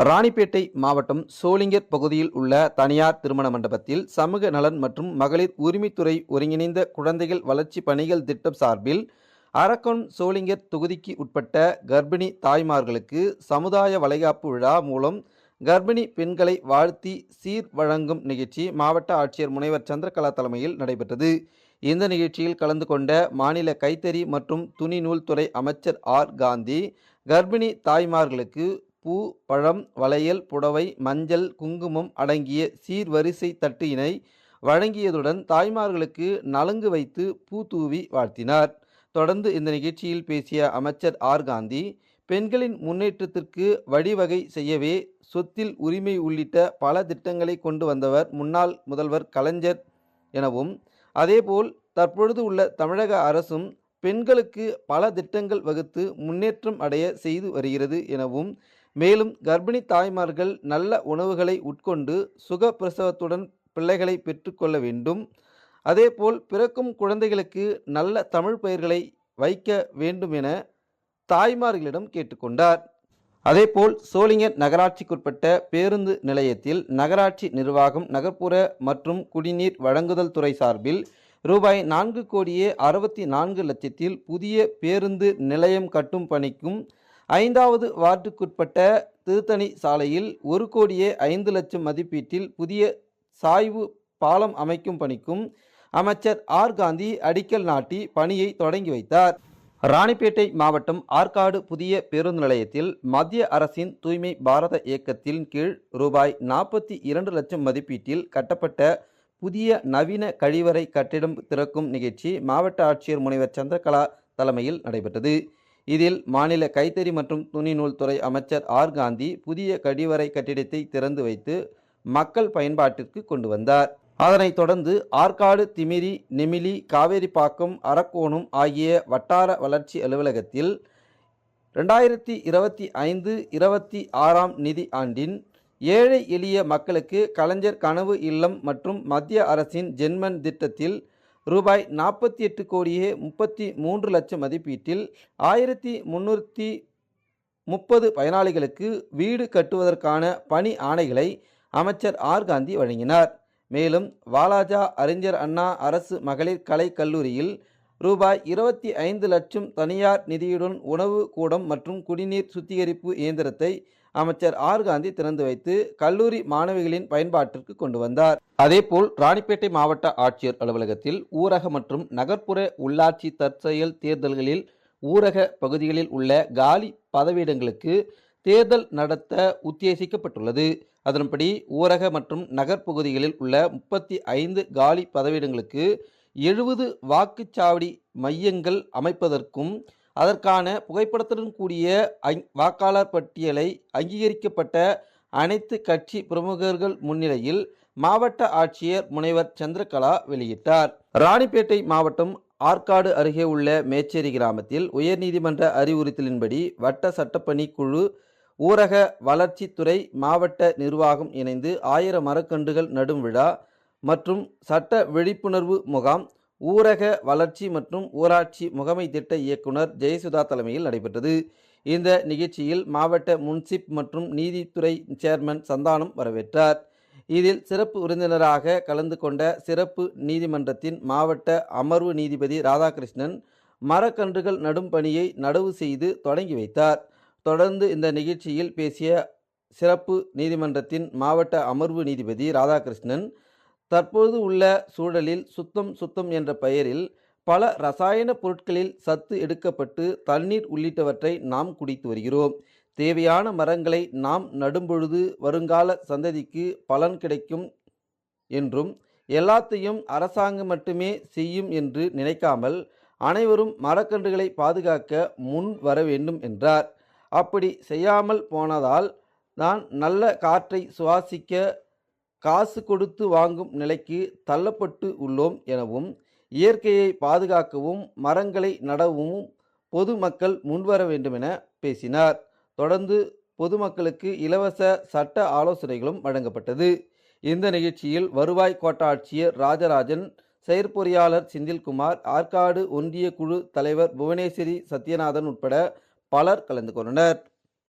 ராணிப்பேட்டை மாவட்டம் சோளிங்கர் பகுதியில் உள்ள தனியார் திருமண மண்டபத்தில் சமூக நலன் மற்றும் மகளிர் உரிமைத்துறை ஒருங்கிணைந்த குழந்தைகள் வளர்ச்சி பணிகள் திட்டம் சார்பில் அரக்கோண் சோளிங்கர் தொகுதிக்கு உட்பட்ட கர்ப்பிணி தாய்மார்களுக்கு சமுதாய வளைகாப்பு விழா மூலம் கர்ப்பிணி பெண்களை வாழ்த்தி சீர் வழங்கும் நிகழ்ச்சி மாவட்ட ஆட்சியர் முனைவர் சந்திரகலா தலைமையில் நடைபெற்றது. இந்த நிகழ்ச்சியில் கலந்து கொண்ட மாநில கைத்தறி மற்றும் துணி நூல்துறை அமைச்சர் ஆர். காந்தி கர்ப்பிணி தாய்மார்களுக்கு பூ பழம் வளையல் புடவை மஞ்சள் குங்குமம் அடங்கிய சீர்வரிசை தட்டினை வழங்கியதுடன் தாய்மார்களுக்கு நலங்கு வைத்து பூ தூவி வாழ்த்தினார். தொடர்ந்து இந்த நிகழ்ச்சியில் பேசிய அமைச்சர் ஆர். காந்தி பெண்களின் முன்னேற்றத்திற்கு வழிவகை செய்யவே சொத்தில் உரிமை உள்ளிட்ட பல திட்டங்களை கொண்டு வந்தவர் முன்னாள் முதல்வர் கலைஞர் எனவும் அதேபோல் தற்பொழுது உள்ள தமிழக அரசும் பெண்களுக்கு பல திட்டங்கள் வகுத்து முன்னேற்றம் அடைய செய்து வருகிறது எனவும் மேலும் கர்ப்பிணி தாய்மார்கள் நல்ல உணவுகளை உட்கொண்டு சுக பிரசவத்துடன் பிள்ளைகளை பெற்றுக்கொள்ள வேண்டும். அதேபோல் பிறக்கும் குழந்தைகளுக்கு நல்ல தமிழ் பெயர்களை வைக்க வேண்டும் என தாய்மார்களிடம் கேட்டுக்கொண்டார் அதேபோல் சோளிங்கர் நகராட்சிக்குட்பட்ட பேருந்து நிலையத்தில் நகராட்சி நிர்வாகம் நகர்ப்புற மற்றும் குடிநீர் வழங்குதல் துறை சார்பில் ரூபாய் நான்கு கோடியே அறுபத்தி நான்கு லட்சத்தில் புதிய பேருந்து நிலையம் கட்டும் பணிக்கும் ஐந்தாவது வார்டுக்குட்பட்ட திருத்தணி சாலையில் ஒரு கோடியே ஐந்து லட்சம் மதிப்பீட்டில் புதிய சாய்வு பாலம் அமைக்கும் பணிக்கும் அமைச்சர் ஆர். காந்தி அடிக்கல் நாட்டி பணியை தொடங்கி வைத்தார். ராணிப்பேட்டை மாவட்டம் ஆற்காடு புதிய பேருந்து நிலையத்தில் மத்திய அரசின் தூய்மை பாரத இயக்கத்தின் கீழ் ரூபாய் நாற்பத்தி இரண்டு லட்சம் மதிப்பீட்டில் கட்டப்பட்ட புதிய நவீன கழிவறை கட்டிடம் திறக்கும் நிகழ்ச்சி மாவட்ட ஆட்சியர் முனைவர் சந்திரகலா தலைமையில் நடைபெற்றது. இதில் மாநில கைத்தறி மற்றும் துணிநூல் துறை அமைச்சர் ஆர். காந்தி புதிய கடிவரை கட்டிடத்தை திறந்து வைத்து மக்கள் பயன்பாட்டிற்கு கொண்டு வந்தார். அதனைத் தொடர்ந்து ஆற்காடு திமிரி நெமிலி காவேரிப்பாக்கம் அரக்கோணம் ஆகிய வட்டார வளர்ச்சி அலுவலகத்தில் ரெண்டாயிரத்தி இருபத்தி ஐந்து இருபத்தி ஆறாம் நிதி ஆண்டின் ஏழை எளிய மக்களுக்கு கலைஞர் கனவு இல்லம் மற்றும் மத்திய அரசின் ஜென்மன் திட்டத்தில் ரூபாய் நாற்பத்தி எட்டு கோடியே முப்பத்தி மூன்று லட்சம் மதிப்பீட்டில் ஆயிரத்தி முன்னூற்றி முப்பது பயனாளிகளுக்கு வீடு கட்டுவதற்கான பணி ஆணைகளை அமைச்சர் ஆர் காந்தி வழங்கினார். மேலும் வாலாஜா அறிஞர் அண்ணா அரசு மகளிர் கலை கல்லூரியில் ரூபாய் இருபத்தி ஐந்து லட்சம் தனியார் நிதியுடன் உணவு கூடம் மற்றும் குடிநீர் சுத்திகரிப்பு இயந்திரத்தை அமைச்சர் ஆர் காந்தி திறந்து வைத்து கல்லூரி மாணவிகளின் பயன்பாட்டிற்கு கொண்டு வந்தார். அதேபோல் ராணிப்பேட்டை மாவட்ட ஆட்சியர் அலுவலகத்தில் ஊரக மற்றும் நகர்ப்புற உள்ளாட்சி தற்செயல் தேர்தல்களில் ஊரக பகுதிகளில் உள்ள காலி பதவியிடங்களுக்கு தேர்தல் நடத்த உத்தேசிக்கப்பட்டுள்ளது. அதன்படி ஊரக மற்றும் நகர்ப்பகுதிகளில் உள்ள முப்பத்தி ஐந்து காலி பதவியிடங்களுக்கு எழுபது வாக்குச்சாவடி மையங்கள் அமைப்பதற்கும் அதற்கான புகைப்படத்துடன் கூடிய அங் வாக்காளர் பட்டியலை அங்கீகரிக்கப்பட்ட அனைத்து கட்சி பிரமுகர்கள் முன்னிலையில் மாவட்ட ஆட்சியர் முனைவர் சந்திரகலா வெளியிட்டார். ராணிப்பேட்டை மாவட்டம் ஆற்காடு அருகே உள்ள மேச்சேரி கிராமத்தில் உயர்நீதிமன்ற அறிவுறுத்தலின்படி வட்ட சட்டப்பணி குழு ஊரக வளர்ச்சித்துறை மாவட்ட நிர்வாகம் இணைந்து ஆயிரம் மரக்கன்றுகள் நடும் விழா மற்றும் சட்ட விழிப்புணர்வு முகாம் ஊரக வளர்ச்சி மற்றும் ஊராட்சி முகமை திட்ட இயக்குனர் ஜெயசுதா தலைமையில் நடைபெற்றது. இந்த நிகழ்ச்சியில் மாவட்ட முன்சிப் மற்றும் நீதித்துறை சேர்மன் சந்தானம் வரவேற்றார். இதில் சிறப்பு விருந்தினராக கலந்து கொண்ட சிறப்பு நீதிமன்றத்தின் மாவட்ட அமர்வு நீதிபதி ராதாகிருஷ்ணன் மரக்கன்றுகள் நடும் பணியை நடவு செய்து தொடங்கி வைத்தார். தொடர்ந்து இந்த நிகழ்ச்சியில் பேசிய சிறப்பு நீதிமன்றத்தின் மாவட்ட அமர்வு நீதிபதி ராதாகிருஷ்ணன் தற்போது உள்ள சூழலில் சுத்தம் சுத்தம் என்ற பெயரில் பல ரசாயன பொருட்களில் சத்து எடுக்கப்பட்டு தண்ணீர் உள்ளிட்டவற்றை நாம் குடித்து வருகிறோம். தேவையான மரங்களை நாம் நடும்பொழுது வருங்கால சந்ததிக்கு பலன் கிடைக்கும் என்றும் எல்லாத்தையும் அரசாங்கம் மட்டுமே செய்யும் என்று நினைக்காமல் அனைவரும் மரக்கன்றுகளை பாதுகாக்க முன் வர வேண்டும் என்றார். அப்படி செய்யாமல் போனதால் தான் நல்ல காற்றை சுவாசிக்க காசு கொடுத்து வாங்கும் நிலைக்கு தள்ளப்பட்டு உள்ளோம் எனவும் இயற்கையை பாதுகாக்கவும் மரங்களை நடவும் பொதுமக்கள் முன்வர வேண்டுமென பேசினார். தொடர்ந்து பொதுமக்களுக்கு இலவச சட்ட ஆலோசனைகளும் வழங்கப்பட்டது. இந்த நிகழ்ச்சியில் வருவாய் கோட்டாட்சியர் ராஜராஜன் செயற்பொறியாளர் செந்தில்குமார் ஆற்காடு ஒன்றிய குழு தலைவர் புவனேஸ்வரி சத்யநாதன் உட்பட பலர் கலந்து கொண்டனர்.